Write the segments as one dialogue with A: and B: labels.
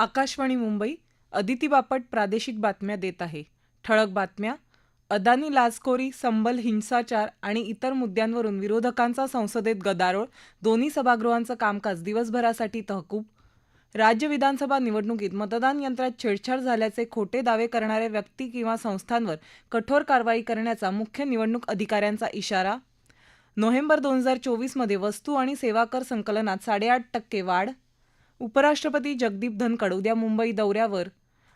A: आकाशवाणी मुंबई अदिती बापट प्रादेशिक बातम्या देत आहे ठळक बातम्या अदानी लाचखोरी संबल हिंसाचार आणि इतर मुद्द्यांवरून विरोधकांचा संसदेत गदारोळ दोन्ही सभागृहांचं कामकाज दिवसभरासाठी तहकूब राज्य विधानसभा निवडणुकीत मतदान यंत्रात छेडछाड झाल्याचे खोटे दावे करणाऱ्या व्यक्ती किंवा संस्थांवर कठोर कारवाई करण्याचा मुख्य निवडणूक अधिकाऱ्यांचा इशारा नोव्हेंबर दोन हजार चोवीसमध्ये वस्तू आणि सेवा कर संकलनात साडेआठ टक्के वाढ उपराष्ट्रपती जगदीप धनकड उद्या मुंबई दौऱ्यावर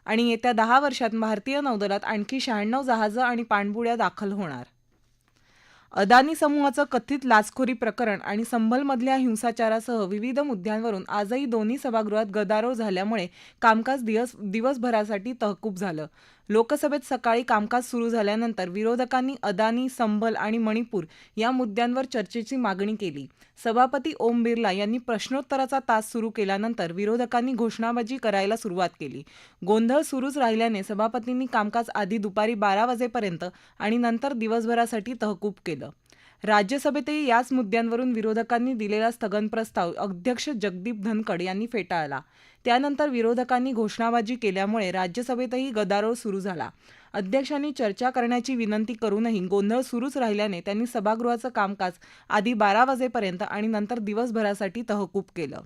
A: आणि येत्या दहा वर्षात भारतीय नौदलात आणखी शहाण्णव जहाजं आणि पाणबुड्या दाखल होणार अदानी समूहाचं कथित लाचखोरी प्रकरण आणि संभलमधल्या हिंसाचारासह विविध मुद्द्यांवरून आजही दोन्ही सभागृहात गदारोळ झाल्यामुळे कामकाज दिवस दिवसभरासाठी तहकूब झालं लोकसभेत सकाळी कामकाज सुरू झाल्यानंतर विरोधकांनी अदानी संभल आणि मणिपूर या मुद्द्यांवर चर्चेची मागणी केली सभापती ओम बिर्ला यांनी प्रश्नोत्तराचा तास सुरू केल्यानंतर विरोधकांनी घोषणाबाजी करायला सुरुवात केली गोंधळ सुरूच राहिल्याने सभापतींनी कामकाज आधी दुपारी बारा वाजेपर्यंत आणि नंतर दिवसभरासाठी तहकूब केलं राज्यसभेतही याच मुद्द्यांवरून विरोधकांनी दिलेला स्थगन प्रस्ताव अध्यक्ष जगदीप धनखड यांनी फेटाळला त्यानंतर विरोधकांनी घोषणाबाजी केल्यामुळे राज्यसभेतही गदारोळ सुरू झाला अध्यक्षांनी चर्चा करण्याची विनंती करूनही गोंधळ सुरूच राहिल्याने त्यांनी सभागृहाचं कामकाज आधी बारा वाजेपर्यंत आणि नंतर दिवसभरासाठी तहकूब केलं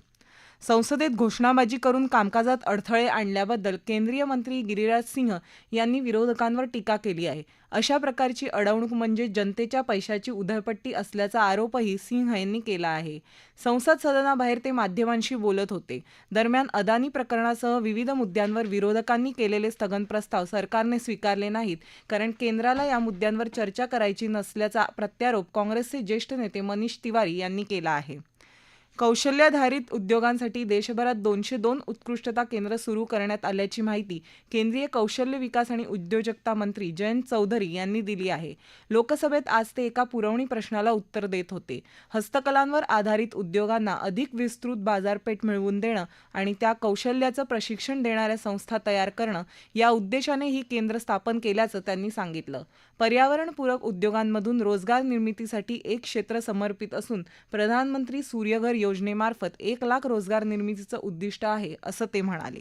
A: संसदेत घोषणाबाजी करून कामकाजात अडथळे आणल्याबद्दल केंद्रीय मंत्री गिरिराज सिंह यांनी विरोधकांवर टीका केली आहे अशा प्रकारची अडवणूक म्हणजे जनतेच्या पैशाची उधळपट्टी असल्याचा आरोपही सिंह यांनी केला आहे संसद सदनाबाहेर ते माध्यमांशी बोलत होते दरम्यान अदानी प्रकरणासह विविध मुद्द्यांवर विरोधकांनी केलेले स्थगन प्रस्ताव सरकारने स्वीकारले नाहीत कारण केंद्राला या मुद्द्यांवर चर्चा करायची नसल्याचा प्रत्यारोप काँग्रेसचे ज्येष्ठ नेते मनीष तिवारी यांनी केला आहे कौशल्याधारित उद्योगांसाठी देशभरात दोनशे दोन उत्कृष्टता केंद्र सुरू करण्यात आल्याची माहिती केंद्रीय कौशल्य विकास आणि उद्योजकता मंत्री जयंत चौधरी यांनी दिली आहे लोकसभेत आज ते एका पुरवणी प्रश्नाला उत्तर देत होते हस्तकलांवर आधारित उद्योगांना अधिक विस्तृत बाजारपेठ मिळवून देणं आणि त्या कौशल्याचं प्रशिक्षण देणाऱ्या संस्था तयार करणं या उद्देशाने ही केंद्र स्थापन केल्याचं त्यांनी सांगितलं पर्यावरणपूरक उद्योगांमधून रोजगार निर्मितीसाठी एक क्षेत्र समर्पित असून प्रधानमंत्री सूर्यघर योजनेमार्फत एक लाख रोजगार निर्मितीचं उद्दिष्ट आहे असं ते म्हणाले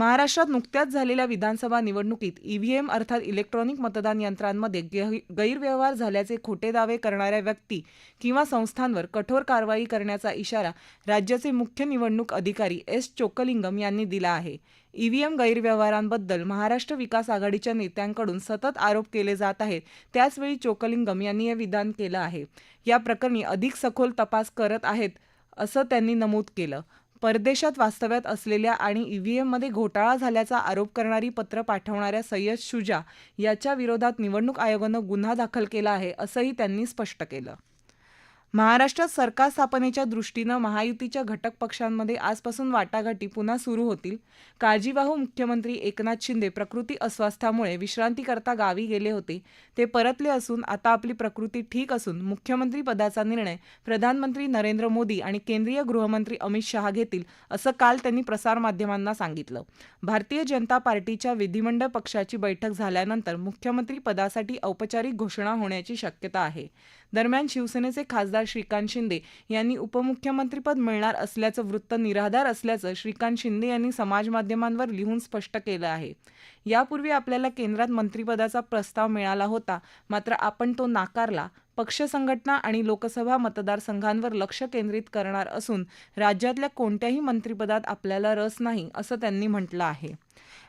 A: महाराष्ट्रात नुकत्याच झालेल्या विधानसभा निवडणुकीत ईव्हीएम अर्थात इलेक्ट्रॉनिक मतदान यंत्रांमध्ये गैरव्यवहार झाल्याचे खोटे दावे करणाऱ्या व्यक्ती किंवा संस्थांवर कठोर कारवाई करण्याचा इशारा राज्याचे मुख्य निवडणूक अधिकारी एस चोकलिंगम यांनी दिला आहे ईव्हीएम गैरव्यवहारांबद्दल महाराष्ट्र विकास आघाडीच्या नेत्यांकडून सतत आरोप केले जात आहेत त्याचवेळी चोकलिंगम यांनी हे विधान केलं आहे या प्रकरणी अधिक सखोल तपास करत आहेत असं त्यांनी नमूद केलं परदेशात वास्तव्यात असलेल्या आणि ईव्हीएममध्ये घोटाळा झाल्याचा आरोप करणारी पत्र पाठवणाऱ्या सय्यद शुजा याच्या विरोधात निवडणूक आयोगानं गुन्हा दाखल केला आहे असंही त्यांनी स्पष्ट केलं महाराष्ट्रात सरकार स्थापनेच्या दृष्टीनं महायुतीच्या घटक पक्षांमध्ये आजपासून वाटाघाटी पुन्हा सुरू होतील काळजीवाहू मुख्यमंत्री एकनाथ शिंदे प्रकृती अस्वास्थ्यामुळे करता गावी गेले होते ते परतले असून आता आपली प्रकृती ठीक असून मुख्यमंत्री पदाचा निर्णय प्रधानमंत्री नरेंद्र मोदी आणि केंद्रीय गृहमंत्री अमित शहा घेतील असं काल त्यांनी प्रसारमाध्यमांना सांगितलं भारतीय जनता पार्टीच्या विधिमंडळ पक्षाची बैठक झाल्यानंतर मुख्यमंत्री पदासाठी औपचारिक घोषणा होण्याची शक्यता आहे दरम्यान शिवसेनेचे खासदार श्रीकांत शिंदे यांनी उपमुख्यमंत्रीपद मिळणार असल्याचं वृत्त निराधार असल्याचं श्रीकांत शिंदे यांनी समाजमाध्यमांवर लिहून स्पष्ट केलं आहे यापूर्वी आपल्याला केंद्रात मंत्रीपदाचा प्रस्ताव मिळाला होता मात्र आपण तो नाकारला पक्ष संघटना आणि लोकसभा मतदारसंघांवर लक्ष केंद्रित करणार असून राज्यातल्या कोणत्याही मंत्रिपदात आपल्याला रस नाही असं त्यांनी म्हटलं आहे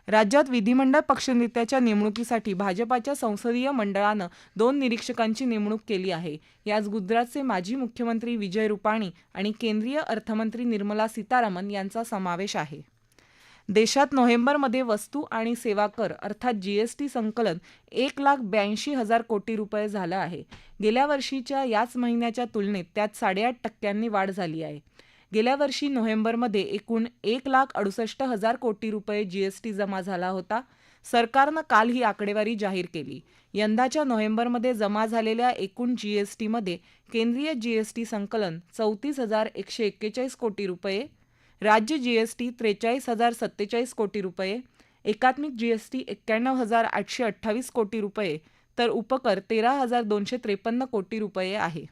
A: राज्यात विधिमंडळ पक्षनेत्याच्या नेमणुकीसाठी भाजपाच्या संसदीय मंडळानं दोन निरीक्षकांची नेमणूक केली आहे याच गुजरातचे माजी मुख्यमंत्री विजय रुपाणी आणि केंद्रीय अर्थमंत्री निर्मला सीतारामन यांचा समावेश आहे देशात नोव्हेंबरमध्ये वस्तू आणि सेवा कर अर्थात जीएसटी संकलन एक लाख ब्याऐंशी हजार कोटी रुपये झालं आहे गेल्या वर्षीच्या याच महिन्याच्या तुलनेत त्यात साडेआठ टक्क्यांनी वाढ झाली आहे गेल्या वर्षी नोव्हेंबरमध्ये एकूण एक लाख अडुसष्ट हजार कोटी रुपये जीएसटी जमा झाला होता सरकारनं काल ही आकडेवारी जाहीर केली यंदाच्या नोव्हेंबरमध्ये जमा झालेल्या एकूण जीएसटीमध्ये केंद्रीय जीएसटी संकलन चौतीस हजार एकशे एक्केचाळीस कोटी रुपये राज्य जीएसटी त्रेचाळीस हजार सत्तेचाळीस कोटी रुपये एकात्मिक जीएसटी एक्क्याण्णव हजार आठशे अठ्ठावीस कोटी रुपये तर उपकर तेरा हजार दोनशे त्रेपन्न कोटी रुपये आहे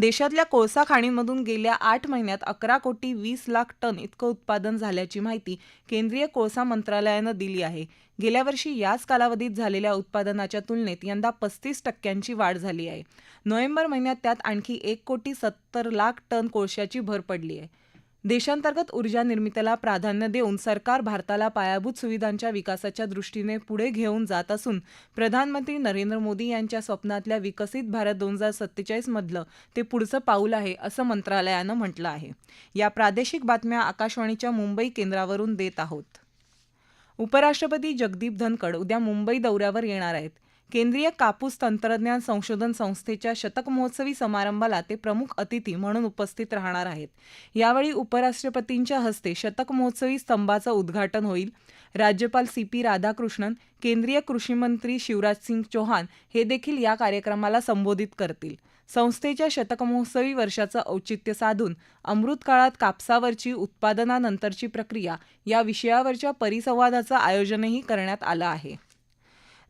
A: देशातल्या कोळसा खाणींमधून गेल्या आठ महिन्यात अकरा कोटी वीस लाख टन इतकं उत्पादन झाल्याची माहिती केंद्रीय कोळसा मंत्रालयानं दिली आहे गेल्या वर्षी याच कालावधीत झालेल्या उत्पादनाच्या तुलनेत यंदा पस्तीस टक्क्यांची वाढ झाली आहे नोव्हेंबर महिन्यात त्यात आणखी एक कोटी सत्तर लाख टन कोळशाची भर पडली आहे देशांतर्गत ऊर्जा निर्मितीला प्राधान्य देऊन सरकार भारताला पायाभूत सुविधांच्या विकासाच्या दृष्टीने पुढे घेऊन जात असून प्रधानमंत्री नरेंद्र मोदी यांच्या स्वप्नातल्या विकसित भारत दोन हजार मधलं ते पुढचं पाऊल आहे असं मंत्रालयानं म्हटलं आहे या प्रादेशिक बातम्या आकाशवाणीच्या मुंबई केंद्रावरून देत आहोत उपराष्ट्रपती जगदीप धनखड उद्या मुंबई दौऱ्यावर येणार आहेत केंद्रीय कापूस तंत्रज्ञान संशोधन संस्थेच्या शतकमहोत्सवी समारंभाला ते प्रमुख अतिथी म्हणून उपस्थित राहणार आहेत यावेळी उपराष्ट्रपतींच्या हस्ते शतक महोत्सवी स्तंभाचं उद्घाटन होईल राज्यपाल सी पी राधाकृष्णन केंद्रीय कृषीमंत्री शिवराजसिंग चौहान हे देखील या कार्यक्रमाला संबोधित करतील संस्थेच्या शतकमहोत्सवी वर्षाचं औचित्य साधून अमृत काळात कापसावरची उत्पादनानंतरची प्रक्रिया या विषयावरच्या परिसंवादाचं आयोजनही करण्यात आलं आहे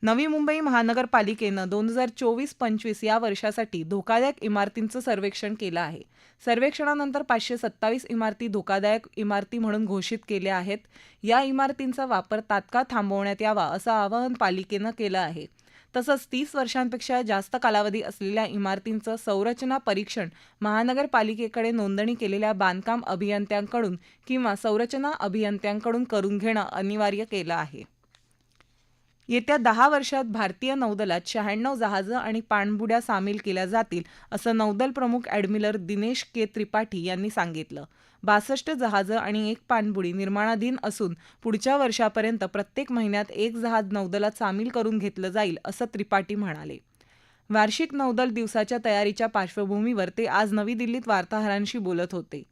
A: नवी मुंबई महानगरपालिकेनं दोन हजार चोवीस पंचवीस या वर्षासाठी धोकादायक इमारतींचं सर्वेक्षण केलं आहे सर्वेक्षणानंतर पाचशे सत्तावीस इमारती धोकादायक इमारती म्हणून घोषित केल्या आहेत या इमारतींचा वापर तात्काळ थांबवण्यात यावा असं आवाहन पालिकेनं केलं आहे तसंच तीस वर्षांपेक्षा जास्त कालावधी असलेल्या इमारतींचं संरचना परीक्षण महानगरपालिकेकडे नोंदणी केलेल्या बांधकाम अभियंत्यांकडून किंवा संरचना अभियंत्यांकडून करून घेणं अनिवार्य केलं आहे येत्या दहा वर्षात भारतीय नौदलात शहाण्णव जहाजं आणि पाणबुड्या सामील केल्या जातील असं नौदल प्रमुख ॲडमिरल दिनेश के त्रिपाठी यांनी सांगितलं बासष्ट जहाजं आणि एक पाणबुडी निर्माणाधीन असून पुढच्या वर्षापर्यंत प्रत्येक महिन्यात एक जहाज नौदलात सामील करून घेतलं जाईल असं त्रिपाठी म्हणाले वार्षिक नौदल दिवसाच्या तयारीच्या पार्श्वभूमीवर ते आज नवी दिल्लीत वार्ताहरांशी बोलत होते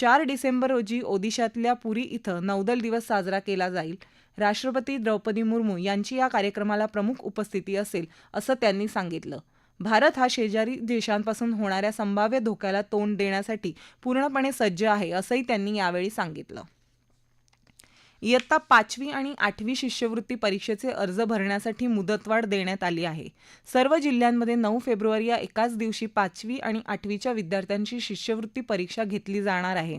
A: चार डिसेंबर रोजी ओदिशातल्या पुरी इथं नौदल दिवस साजरा केला जाईल राष्ट्रपती द्रौपदी मुर्मू यांची या कार्यक्रमाला प्रमुख उपस्थिती असेल असं त्यांनी सांगितलं भारत हा शेजारी देशांपासून होणाऱ्या संभाव्य धोक्याला तोंड देण्यासाठी पूर्णपणे सज्ज आहे असंही त्यांनी यावेळी सांगितलं इयत्ता पाचवी आणि आठवी शिष्यवृत्ती परीक्षेचे अर्ज भरण्यासाठी मुदतवाढ देण्यात आली आहे सर्व जिल्ह्यांमध्ये नऊ फेब्रुवारी या एकाच दिवशी पाचवी आणि आठवीच्या विद्यार्थ्यांची शिष्यवृत्ती परीक्षा घेतली जाणार आहे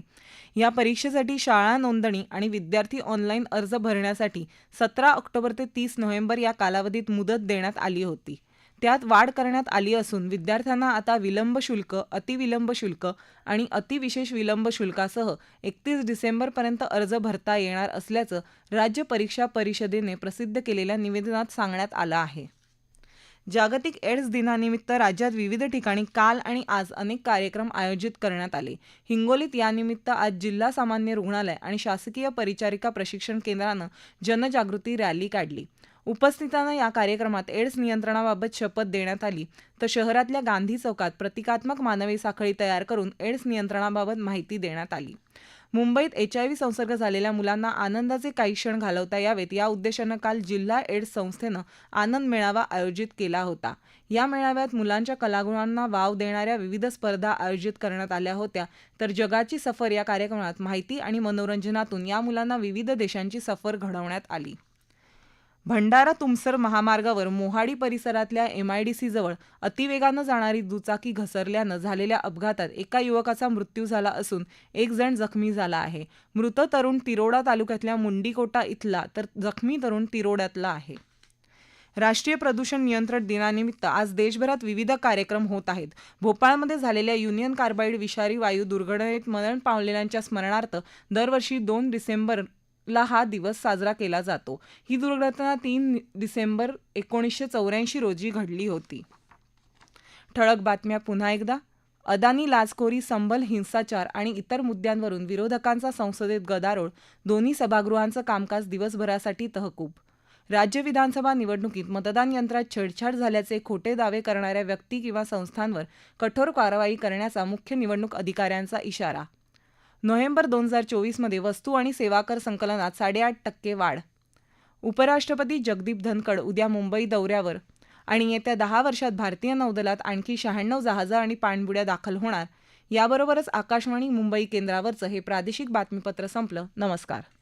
A: या परीक्षेसाठी शाळा नोंदणी आणि विद्यार्थी ऑनलाईन अर्ज भरण्यासाठी सतरा ऑक्टोबर ते तीस नोव्हेंबर या कालावधीत मुदत देण्यात आली होती त्यात वाढ करण्यात आली असून विद्यार्थ्यांना आता विलंब शुल्क अतिविलंब शुल्क आणि अतिविशेष विलंब शुल्कासह एकतीस डिसेंबरपर्यंत अर्ज भरता येणार असल्याचं राज्य परीक्षा परिषदेने प्रसिद्ध केलेल्या निवेदनात सांगण्यात आलं आहे जागतिक एड्स दिनानिमित्त राज्यात विविध ठिकाणी काल आणि आज अनेक कार्यक्रम आयोजित करण्यात आले हिंगोलीत यानिमित्त आज जिल्हा सामान्य रुग्णालय आणि शासकीय परिचारिका प्रशिक्षण केंद्रानं जनजागृती रॅली काढली उपस्थितांना या कार्यक्रमात एड्स नियंत्रणाबाबत शपथ देण्यात आली तर शहरातल्या गांधी चौकात प्रतिकात्मक मानवी साखळी तयार करून एड्स नियंत्रणाबाबत माहिती देण्यात आली मुंबईत व्ही संसर्ग झालेल्या मुलांना आनंदाचे काही क्षण घालवता यावेत या उद्देशानं काल जिल्हा एड्स संस्थेनं आनंद मेळावा आयोजित केला होता या मेळाव्यात मुलांच्या कलागुणांना वाव देणाऱ्या विविध स्पर्धा आयोजित करण्यात आल्या होत्या तर जगाची सफर या कार्यक्रमात माहिती आणि मनोरंजनातून या मुलांना विविध देशांची सफर घडवण्यात आली भंडारा तुमसर महामार्गावर मोहाडी परिसरातल्या एमआयडीसी जवळ अतिवेगानं जाणारी दुचाकी घसरल्यानं झालेल्या अपघातात एका युवकाचा मृत्यू झाला असून एक जण जखमी झाला आहे मृत तरुण तिरोडा तालुक्यातल्या मुंडीकोटा इथला तर जखमी तरुण तिरोड्यातला आहे राष्ट्रीय प्रदूषण नियंत्रण दिनानिमित्त आज देशभरात विविध कार्यक्रम होत आहेत भोपाळमध्ये झालेल्या युनियन कार्बाईड विषारी वायू दुर्घटनेत मरण पावलेल्यांच्या स्मरणार्थ दरवर्षी दोन डिसेंबर ला हा दिवस साजरा केला जातो ही दुर्घटना तीन डिसेंबर एकोणीसशे चौऱ्याऐंशी रोजी घडली होती ठळक बातम्या पुन्हा एकदा अदानी लाचखोरी संबल हिंसाचार आणि इतर मुद्द्यांवरून विरोधकांचा संसदेत गदारोळ दोन्ही सभागृहांचं कामकाज दिवसभरासाठी तहकूब राज्य विधानसभा निवडणुकीत मतदान यंत्रात छेडछाड झाल्याचे खोटे दावे करणाऱ्या व्यक्ती किंवा संस्थांवर कठोर कारवाई करण्याचा मुख्य निवडणूक अधिकाऱ्यांचा इशारा नोव्हेंबर दोन हजार चोवीसमध्ये वस्तू आणि सेवा कर संकलनात साडेआठ टक्के वाढ उपराष्ट्रपती जगदीप धनखड उद्या मुंबई दौऱ्यावर आणि येत्या दहा वर्षात भारतीय नौदलात आणखी शहाण्णव जहाजं आणि पाणबुड्या दाखल होणार याबरोबरच आकाशवाणी मुंबई केंद्रावरचं हे प्रादेशिक बातमीपत्र संपलं नमस्कार